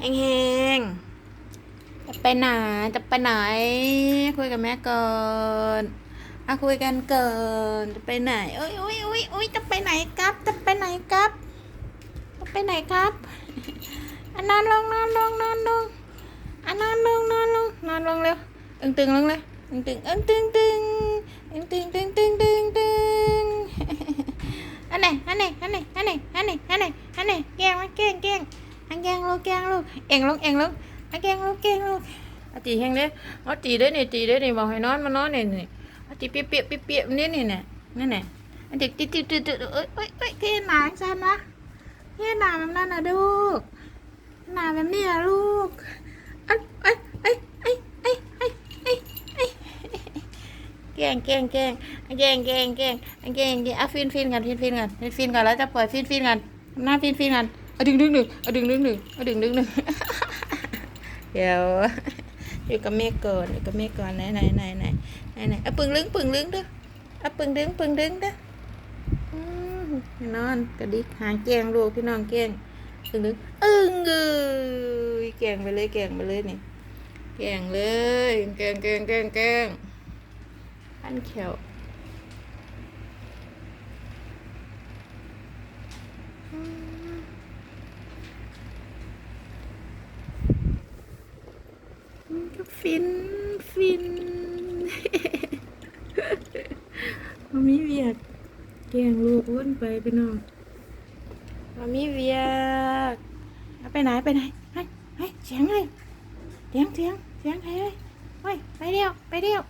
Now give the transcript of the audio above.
เฮงเฮงจะไปไหนจะไปไหน คุยกับแม่ก่อนอะคุยกันเกินจะไปไหนอุ้ยอุ้ยอุ้ยอุ้ยจะไปไหนครับจะไปไหนครับจะไปไหนครับอันอนลงนอนลงนอนลงอันอนลงนอนลงนอนลงเร็วอึ้งตึงลงเลยอึ้งตึงอึ้งตึงตึงอึ้งตึงตึงตึงตึงตึงอันไหนอันไหนอันไหนอันไหนอันไหนอันไหนอันไหนเกงมาแกงเกง อันแกงลูกแกงลูกเอ็งลูกเอ็งลูกอันแกงลูกแกงลูกอตีแห้งเด้อตีเด้นี่ตีเด้นี่บอกให้นอนมานอนนี่นี่อตีเปียกเปียกเปียกเปียกนี่นี่นี่นี่นี่อันเด็กติดติดติดติดเอ้ยเอ้ยเอ้ยเทหนาจันวะเทหนาแบบนั้นนะลูกหนาแบบนี้นะลูกอันเอ้ยเอ้ยเอ้ยเอ้ยเอ้ยเอ้ยเอ้ยแกงแกงแกล้งแกงแกงแกล้งแกงแกงอะฟินฟินกันฟินฟินกันฟินฟินกันแล้วจะปล่อยฟินฟินกันหน้าฟินฟินกัน เอาดึงดึงดึงเอาดึงดึงดึงเอาดึงดึงดึงเดี๋ยวอยู่กับแม่ก่อนอยู่กับแม่ก่อนไหนไหนไหนไหนไหนไหนเอาปึงลึงปึงลึงเด้อเอาปึงดึงปึงดึงเด้ออืมนอนกระดิกหางแกล้งลูกพี่น้องแกล้งปึงดึงอึ้งเอ้ยแกล้งไปเลยแกล้งไปเลยนี่แกล้งเลยแกล้งแกล้งแกล้งแกล้งอันเขียวอืมมันก็ ฟินฟินมามีเวียกแกล้งลูกวนไปไปนอนมามีเวียกเอาไปไหนไปไหนไปไปเสียงไงเสียงเสียงเสียงใครเอ้ยไปไปเดียวไปเดียว